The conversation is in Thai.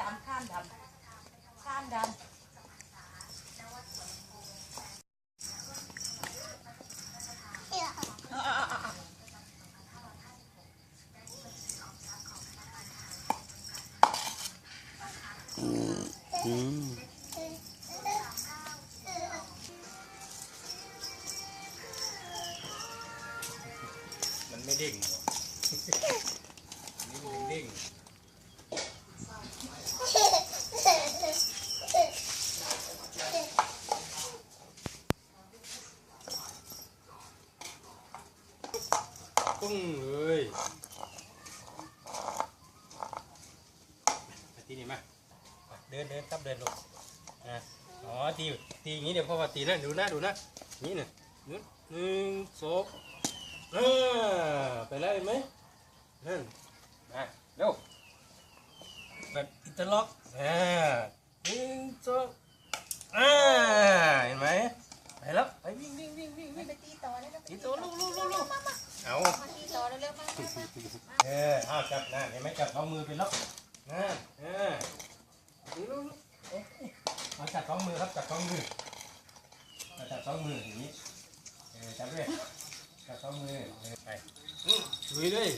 ดำข้านดำข้านดอืมมันไม่เด้งหรอกนี่มันเด้ง ปึ้งเลยมาตีนี่มา เดินเดินครับเดินลงอะอ๋อตีตีอย่างนี้เดี๋ยวพ่อว่าตีนะดูนะดูนะนี่นะหนึ่งหนึ่งสองเออไปแล้วเห็นไหมนั่นมาเร็วแบบอินเตอร์ล็อกอ่าหนึ่งสองอ่าเห็นไหมไปแล้วไปวิ่งวิ่งวิ่งวิ่งำวิ่งไปตีต่อเลยนะตีตัวลูกลูกลูกลูก เออเอาจับนะเห็นไหมจับเอามือไปล็อกนะเออลูกลูกลูกเอ๊ะเอาจับสองมือครับจับสองมือเอาจับสองมืออย่างนี้เออจับด้วยจับสองมือเออไปลุยเลย